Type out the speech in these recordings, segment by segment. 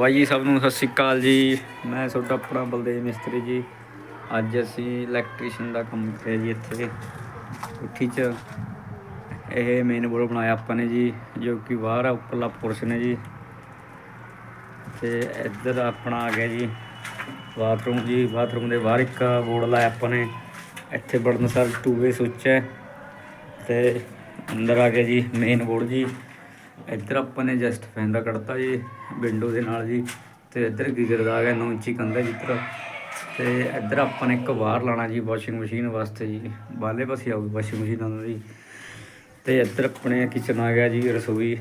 Y ਜੀ, ਸਭ ਨੂੰ ਸਤਿ ਸ਼੍ਰੀ ਅਕਾਲ ਜੀ। ਮੈਂ ਤੁਹਾਡਾ ਆਪਣਾ ਬਲਦੇਵ ਮਿਸਤਰੀ ਜੀ। ਅੱਜ ਅਸੀਂ ਇਲੈਕਟ੍ਰੀਸ਼ੀਅਨ ਦਾ ਕੰਮ ਕਰਿਆ ਜੀ ਇੱਥੇ। ਕੋਠੀ 'ਚ। ਇਹ ਮੇਨ ਬੋਰਡ ਬਣਾਇਆ ਆਪਾਂ ਨੇ ਜੀ, ਜੋ ਕਿ ਬਾਹਰ ਆ, ਉੱਪਰਲਾ ਪੋਰਸ਼ਨ ਹੈ ਜੀ। ਤੇ ਇੱਧਰ ਆਪਣਾ ਆ ਗਿਆ ਜੀ ਬਾਥਰੂਮ ਜੀ। ਬਾਥਰੂਮ ਦੇ ਬਾਹਰ ਇੱਕ ਬੋਰਡ ਲਾਇਆ ਆਪਾਂ ਨੇ। ਇੱਥੇ ਬੜਨ ਸਰ ਟੂ ਵੇ ਸੁੱਚ ਹੈ। ਤੇ ਅੰਦਰ ਆ ਗਿਆ ਜੀ ਮੇਨ ਬੋਰਡ ਜੀ। ਇੱਧਰ ਆਪਾਂ ਨੇ ਜਸਟ ਫੈਨ ਦਾ ਕੱਢਤਾ ਜੀ ਵਿੰਡੋ ਦੇ ਨਾਲ ਜੀ, ਤੇ ਇੱਧਰ ਗੀਜ਼ਰ ਦਾ ਆ ਗਿਆ 9 ਇੰਚੀ ਕੰਧ ਹੈ ਜਿੱਧਰ ਤੇ ਇੱਧਰ ਆਪਾਂ ਨੇ ਇੱਕ ਬਾਹਰ ਲਾਣਾ ਜੀ ਵਾਸ਼ਿੰਗ ਮਸ਼ੀਨ ਵਾਸਤੇ ਜੀ ਬਾਹਲੇ ਪਾਸੇ ਆਊਗੀ ਵਾਸ਼ਿੰਗ ਮਸ਼ੀਨ ਉਹਨਾਂ ਦੀ। ਤੇ ਇੱਧਰ ਆਪਣੇ ਕਿਚਨ ਆ ਗਿਆ ਜੀ ਰਸੋਈ।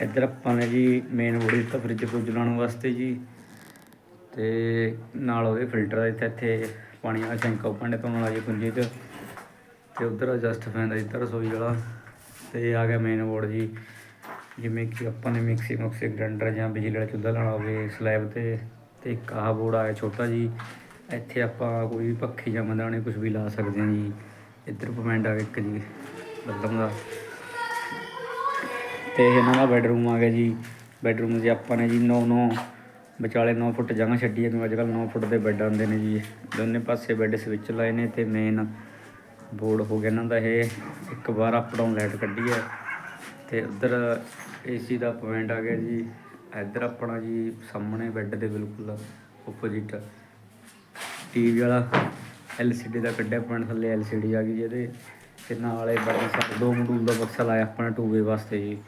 ਇੱਧਰ ਆਪਾਂ ਨੇ ਜੀ ਮੇਨ ਬੋਰਡ ਦਿੱਤਾ ਫ੍ਰਿਜ ਫਰੁੱਜ ਲਾਉਣ ਵਾਸਤੇ ਜੀ। ਤੇ ਨਾਲ ਉਹਦੇ ਫਿਲਟਰ ਦਾ ਦਿੱਤਾ ਇੱਥੇ, ਪਾਣੀ ਵਾਲਾ ਸ਼ੈਂਕਾ ਭਾਂਡੇ ਧੋਣ ਵਾਲਾ ਜੀ ਕੁੰਜੀ 'ਚ। ਤੇ ਉਧਰ ਜਸਟ ਫੈਨ ਦਾ ਦਿੱਤਾ ਰਸੋਈ ਵਾਲਾ। ਤੇ ਆ ਗਿਆ ਮੇਨ ਬੋਰਡ ਜੀ। ਜਿਵੇਂ ਕਿ ਆਪਾਂ ਨੇ ਮਿਕਸੀ ਮੁਕਸੀ ਗ੍ਰੈਂਡਰ ਜਾਂ ਬਿਜਲੀ ਵਾਲਾ ਚੁੱਲ੍ਹਾ ਲਾਉਣਾ ਹੋਵੇ ਸਲੈਬ ਤੇ ਤੇ ਇੱਕ ਆਹ ਬੋਰਡ ਆਇਆ ਛੋਟਾ ਜੀ। ਇੱਥੇ ਆਪਾਂ ਕੋਈ ਵੀ ਪੱਖੀ ਜਾਂ ਮੰਦਾਣੇ ਕੁਝ ਵੀ ਲਾ ਸਕਦੇ ਹਾਂ ਜੀ। ਇੱਧਰ ਪਮੈਂਟ ਆ ਗਿਆ ਇੱਕ ਜੀ ਬੱਲਮ ਦਾ। ਤੇ ਇਹਨਾਂ ਦਾ ਬੈਡਰੂਮ ਆ ਗਿਆ ਜੀ। ਬੈਡਰੂਮ ਜੀ ਆਪਾਂ ਨੇ ਜੀ 9 9 ਵਿਚਾਲੇ 9 ਫੁੱਟ ਜਗ੍ਹਾ ਛੱਡੀ ਹੈ ਕਿਉਂਕਿ ਅੱਜ ਕੱਲ੍ਹ 9 ਫੁੱਟ ਦੇ ਬੈੱਡ ਆਉਂਦੇ ਨੇ ਜੀ। ਦੋਨੇ ਪਾਸੇ ਬੈੱਡ ਸਵਿਚ ਲਾਏ ਨੇ ਤੇ ਮੇਨ ਬੋਰਡ ਹੋ ਗਿਆ ਇਹਨਾਂ ਦਾ ਇਹ। ਇੱਕ ਵਾਰ ਅਪ ਡਾਊਨ ਲਾਈਟ ਕੱਢੀ ਹੈ ਤੇ ਉਧਰ ਏਸੀ ਦਾ ਪੁਆਇੰਟ ਆ ਗਿਆ ਜੀ। ਇੱਧਰ ਆਪਣਾ ਜੀ ਸਾਹਮਣੇ ਬੈੱਡ ਦੇ ਬਿਲਕੁਲ ਆਪੋਜੀਟ ਟੀਵੀ ਵਾਲਾ LCD ਦਾ ਕੱਢਿਆ ਪੁਆਇੰਟ ਥੱਲੇ LCD ਆ ਗਈ ਜਿਹਦੇ ਤੇ ਇਹ ਬੜੀ ਸਾਰ ਦੋ ਮਡੂਲ ਦਾ ਬਕਸਾ ਲਾਇਆ ਆਪਣਾ ਟੂਵੇ ਵਾਸਤੇ ਜੀ।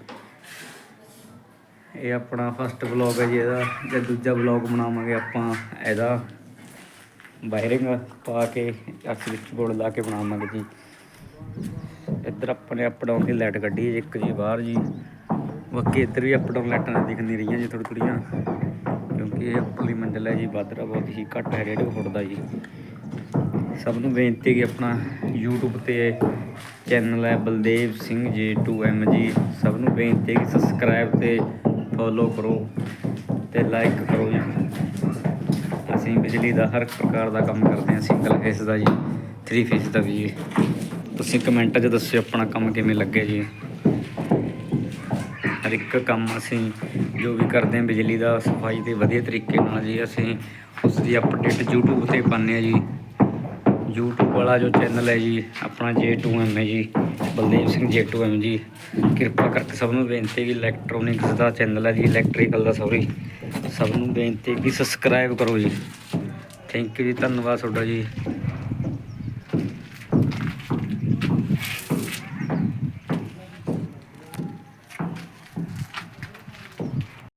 ਇਹ ਆਪਣਾ ਫਸਟ ਵਲੌਗ ਹੈ ਜੀ ਇਹਦਾ। ਜੇ ਦੂਜਾ ਵਲੌਗ ਬਣਾਵਾਂਗੇ ਆਪਾਂ ਇਹਦਾ। ਵਾਇਰਿੰਗ ਪਾ ਕੇ ਅਕਸ ਵਿੱਚ ਬੋਰਡ ਲਾ ਕੇ ਬਣਾਵਾਂਗੇ ਜੀ। ਇੱਧਰ ਆਪਣੇ ਨੇ ਅਪ ਡਾਊਨ ਦੀ ਲਾਈਟ ਕੱਢੀ ਹੈ ਇੱਕ ਜੀ ਬਾਹਰ ਜੀ। ਬਾਕੀ ਇੱਧਰ ਵੀ ਅਪ ਡਾਊਨ ਲਾਈਟਾਂ ਦਿਖਦੀ ਰਹੀਆਂ ਜੀ ਥੋੜੀ ਥੋੜੀਆਂ ਕਿਉਂਕਿ ਇਹ ਉੱਪਰਲੀ ਮੰਡਲ ਹੈ ਜੀ ਬਾਦਰਾ ਬਹੁਤ ਹੀ ਘੱਟ ਹੈ ਰੇਡੀਓ ਫੁੱਟਦਾ ਜੀ। ਸਭ ਨੂੰ ਬੇਨਤੀ ਹੈ ਕਿ ਆਪਣਾ YouTube ਤੇ ਚੈਨਲ ਹੈ ਬਲਦੇਵ ਸਿੰਘ J2M ਜੀ। ਸਭ ਨੂੰ ਬੇਨਤੀ ਹੈ ਕਿ ਸਬਸਕ੍ਰਾਈਬ ਤੇ ਫੋਲੋ ਕਰੋ ਤੇ ਲਾਈਕ ਕਰੋ ਜੀ। ਅਸੀਂ ਬਿਜਲੀ ਦਾ ਹਰ ਪ੍ਰਕਾਰ ਦਾ ਕੰਮ ਕਰਦੇ ਹਾਂ ਸਿੰਗਲ ਫੇਸ ਦਾ ਜੀ ਥ੍ਰੀ ਫੇਸ ਦਾ ਵੀ ਜੀ। ਤੁਸੀਂ ਕਮੈਂਟਾਂ 'ਚ ਦੱਸਿਓ ਆਪਣਾ ਕੰਮ ਕਿਵੇਂ ਲੱਗਿਆ ਜੀ। ਹਰ ਇੱਕ ਕੰਮ ਅਸੀਂ ਜੋ ਵੀ ਕਰਦੇ ਹਾਂ, ਬਿਜਲੀ ਦਾ ਸਫ਼ਾਈ ਦੇ ਵਧੀਆ ਤਰੀਕੇ ਨਾਲ ਜੀ, ਅਸੀਂ ਉਸ ਦੀ ਅਪਡੇਟ YouTube ਤੇ ਪਾਉਂਦੇ ਹਾਂ ਜੀ। YouTube ਵਾਲਾ ਜੋ ਚੈਨਲ ਹੈ ਜੀ, ਆਪਣਾ J2M ਹੈ ਜੀ, ਬਲਦੇਵ ਸਿੰਘ J2M ਜੀ, ਕਿਰਪਾ ਕਰਕੇ ਸਭ ਨੂੰ ਬੇਨਤੀ ਕਿ ਇਲੈਕਟ੍ਰੋਨਿਕਸ ਦਾ ਚੈਨਲ ਹੈ ਜੀ ਇਲੈਕਟ੍ਰੀਕਲ ਦਾ ਸੌਰੀ ਸਭ ਨੂੰ ਬੇਨਤੀ ਕਿ ਸਬਸਕ੍ਰਾਈਬ ਕਰੋ ਜੀ। ਥੈਂਕ ਯੂ ਜੀ, ਧੰਨਵਾਦ ਤੁਹਾਡਾ ਜੀ।